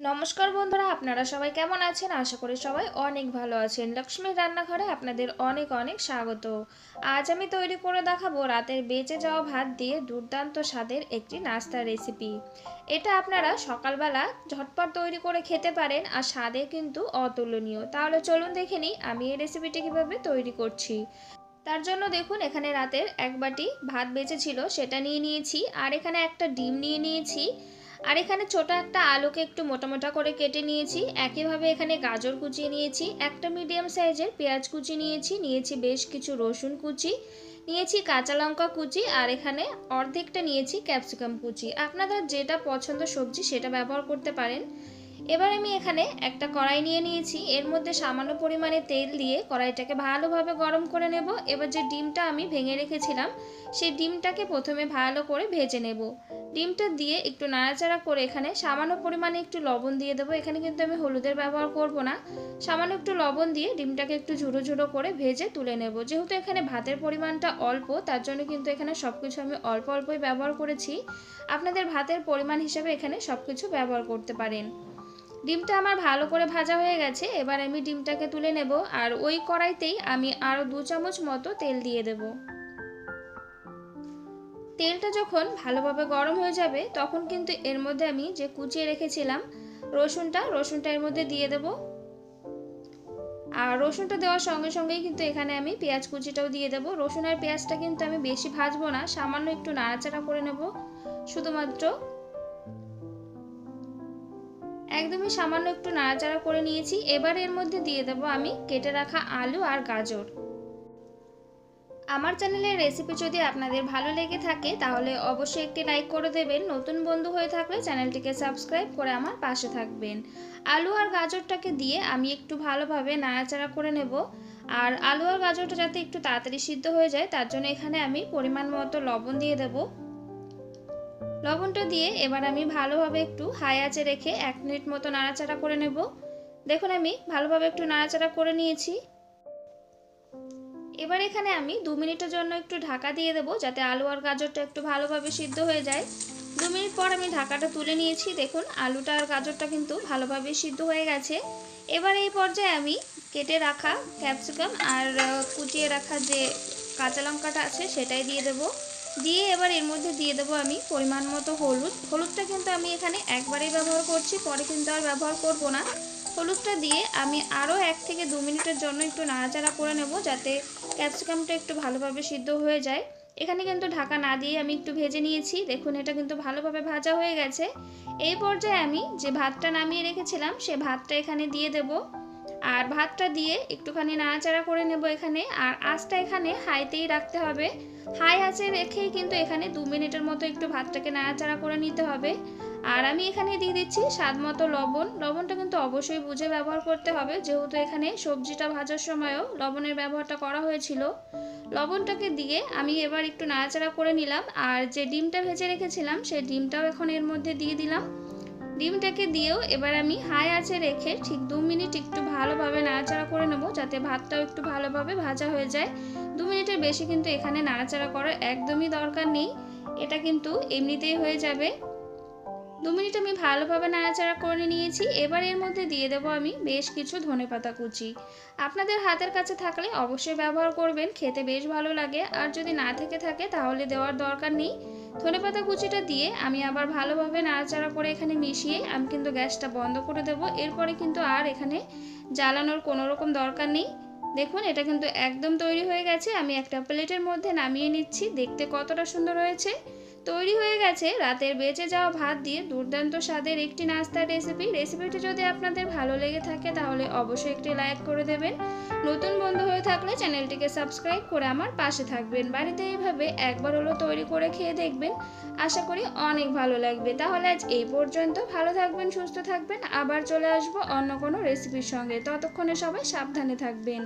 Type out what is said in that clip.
নমস্কার বন্ধুরা, আপনারা সবাই কেমন আছেন? আশা করি সবাই অনেক ভালো আছেন। লক্ষ্মীর রান্নাঘরে আপনাদের অনেক অনেক স্বাগত। আজ আমি তৈরি করে দেখাবো রাতের বেঁচে যাওয়া ভাত দিয়ে দুর্দান্ত স্বাদের একটি নাস্তার রেসিপি। এটা আপনারা সকালবেলা ঝটপট তৈরি করে খেতে পারেন আর স্বাদে কিন্তু অতুলনীয়। তাহলে চলুন দেখে নিই আমি এই রেসিপিটি কীভাবে তৈরি করছি। তার জন্য দেখুন, এখানে রাতের এক বাটি ভাত বেঁচে ছিল সেটা নিয়ে নিয়েছি। আর এখানে একটা ডিম নিয়ে নিয়েছি। আর এখানে ছোট একটা আলুকে একটু মোটা মোটা করে কেটে নিয়েছি। একইভাবে এখানে গাজর কুচিয়ে নিয়েছি, একটা মিডিয়াম সাইজের পেঁয়াজ কুচি নিয়েছি নিয়েছি বেশ কিছু রসুন কুচি, নিয়েছি কাঁচা লঙ্কা কুচি আর এখানে অর্ধেকটা নিয়েছি ক্যাপসিকাম কুচি। আপনাদের যেটা পছন্দ সবজি সেটা ব্যবহার করতে পারেন। এবার আমি এখানে একটা কড়াই নিয়ে নিয়েছি। এর মধ্যে সামান্য পরিমাণে তেল দিয়ে কড়াইটাকে ভালোভাবে গরম করে নেব। এবার যে ডিমটা আমি ভেঙে রেখেছিলাম, সেই ডিমটাকে প্রথমে ভালো করে ভেজে নেব। ডিমটা দিয়ে একটু নাড়াচাড়া করে এখানে সামান্য পরিমাণে একটু লবণ দিয়ে দেবো। এখানে কিন্তু আমি হলুদের ব্যবহার করব না। সামান্য একটু লবণ দিয়ে ডিমটাকে একটু ঝুড়ো ঝুড়ো করে ভেজে তুলে নেব। যেহেতু এখানে ভাতের পরিমাণটা অল্প, তার জন্য কিন্তু এখানে সব কিছু আমি অল্প অল্পই ব্যবহার করেছি। আপনাদের ভাতের পরিমাণ হিসাবে এখানে সব কিছু ব্যবহার করতে পারেন। ডিমটা আমার ভালো করে ভাজা হয়ে গেছে, এবার আমি ডিমটাকে তুলে নেব, আর ওই কড়াইতেই আমি আরও দু চামচ মতো তেল দিয়ে দেব। তেলটা যখন ভালোভাবে গরম হয়ে যাবে, তখন কিন্তু এর মধ্যে আমি যে কুচিয়ে রেখেছিলাম, রসুনটা রসুনটা এর মধ্যে দিয়ে দেব। আর রসুনটা দেওয়ার সঙ্গে সঙ্গেই কিন্তু এখানে আমি পেঁয়াজ কুচিটাও দিয়ে দেবো। রসুন আর পেঁয়াজটা কিন্তু আমি বেশি ভাজবো না, সামান্য একটু নাড়াচাড়া করে নেব। শুধুমাত্র একদমই সামান্য একটু নাড়াচাড়া করে নিয়েছি। এবার এর মধ্যে দিয়ে দেবো আমি কেটে রাখা আলু আর গাজর। আমার চ্যানেলের রেসিপি যদি আপনাদের ভালো লেগে থাকে, তাহলে অবশ্যই একটি লাইক করে দেবেন। নতুন বন্ধু হয়ে থাকলে চ্যানেলটিকে সাবস্ক্রাইব করে আমার পাশে থাকবেন। আলু আর গাজরটাকে দিয়ে আমি একটু ভালোভাবে নাড়াচাড়া করে নেব। আর আলু আর গাজরটা যাতে একটু তাড়াতাড়ি সিদ্ধ হয়ে যায়, তার জন্য এখানে আমি পরিমাণ মতো লবণ দিয়ে দেবো। লবণটা দিয়ে এবার আমি ভালোভাবে একটু হাই আঁচে রেখে এক মিনিট মতো নাড়াচাড়া করে নেব। দেখুন আমি ভালোভাবে একটু নাড়াচাড়া করে নিয়েছি। এবার এখানে আমি দু মিনিটের জন্য একটু ঢাকা দিয়ে দেবো যাতে আলু আর গাজরটা একটু ভালোভাবে সিদ্ধ হয়ে যায়। দু মিনিট পর আমি ঢাকাটা তুলে নিয়েছি। দেখুন, আলুটা আর গাজরটা কিন্তু ভালোভাবে সিদ্ধ হয়ে গেছে। এবার এই পর্যায়ে আমি কেটে রাখা ক্যাপসিকাম আর কুচিয়ে রাখা যে কাঁচা লঙ্কাটা আছে সেটাই দিয়ে দেবো। দিয়ে এবার এর মধ্যে দিয়ে দেবো আমি পরিমাণ মতো হলুদ। হলুদটা কিন্তু আমি এখানে একবারেই ব্যবহার করছি, পরে কিন্তু আর ব্যবহার করব না। হলুদটা দিয়ে আমি আরও এক থেকে দু মিনিটের জন্য একটু নাড়াচাড়া করে নেব যাতে ক্যাপসিকামটা একটু ভালোভাবে সিদ্ধ হয়ে যায়। এখানে কিন্তু ঢাকা না দিয়ে আমি একটু ভেজে নিয়েছি। দেখুন, এটা কিন্তু ভালোভাবে ভাজা হয়ে গেছে। এই পর্যায়ে আমি যে ভাতটা নামিয়ে রেখেছিলাম, সে ভাতটা এখানে দিয়ে দেব। আর ভাতটা দিয়ে একটুখানি নাড়াচাড়া করে নেব এখানে। আর আঁচটা এখানে হাইতেই রাখতে হবে। হাই আঁচে রেখেই কিন্তু এখানে দু মিনিটের মতো একটু ভাতটাকে নাড়াচাড়া করে নিতে হবে। আর আমি এখানে দিয়ে দিচ্ছি স্বাদ মতো লবণ। লবণটা কিন্তু অবশ্যই বুঝে ব্যবহার করতে হবে। যেহেতু এখানে সবজিটা ভাজার সময়ও লবণের ব্যবহারটা করা হয়েছিল। লবণটাকে দিয়ে আমি এবার একটু নাড়াচাড়া করে নিলাম। আর যে ডিমটা ভেজে রেখেছিলাম, সেই ডিমটাও এখন এর মধ্যে দিয়ে দিলাম। ডিমটাকে দিয়েও এবার আমি হাই আঁচে রেখে ঠিক দু মিনিট একটু ভালোভাবে নাড়াচাড়া করে নেব যাতে ভাতটাও একটু ভালোভাবে ভাজা হয়ে যায়। দু মিনিটের বেশি কিন্তু এখানে নাড়াচাড়া করার একদমই দরকার নেই। এটা কিন্তু এমনিতেই হয়ে যাবে। দু মিনিট আমি ভালোভাবে নাড়াচাড়া করে নিয়েছি। এবার এর মধ্যে দিয়ে দেবো আমি বেশ কিছু ধনেপাতা কুচি। আপনাদের হাতের কাছে থাকলে অবশ্যই ব্যবহার করবেন, খেতে বেশ ভালো লাগে। আর যদি না থেকে থাকে তাহলে দেওয়ার দরকার নেই। ধনেপাতা কুচিটা দিয়ে আমি আবার ভালোভাবে নাড়াচাড়া করে এখানে মিশিয়ে আমি কিন্তু গ্যাসটা বন্ধ করে দেব। এরপরে কিন্তু আর এখানে জ্বালানোর কোনো রকম দরকার নেই। দেখুন, এটা কিন্তু একদম তৈরি হয়ে গেছে। আমি একটা প্লেটের মধ্যে নামিয়ে নিচ্ছি। দেখতে কতটা সুন্দর হয়েছে। তৈরি হয়ে গেছে। রাতের বেঁচে যাওয়া ভাত দিয়ে দুর্দান্ত স্বাদের একটি নাস্তার রেসিপি রেসিপিটি যদি আপনাদের ভালো লেগে থাকে, তাহলে অবশ্যই একটি লাইক করে দেবেন। নতুন বন্ধু হয়ে থাকলে চ্যানেলটিকে সাবস্ক্রাইব করে আমার পাশে থাকবেন। বাড়িতে এইভাবে একবার হলো তৈরি করে খেয়ে দেখবেন। আশা করি অনেক ভালো লাগবে। তাহলে আজ এই পর্যন্ত। ভালো থাকবেন, সুস্থ থাকবেন। আবার চলে আসব অন্য কোনো রেসিপির সঙ্গে। ততক্ষণে সবাই সাবধানে থাকবেন।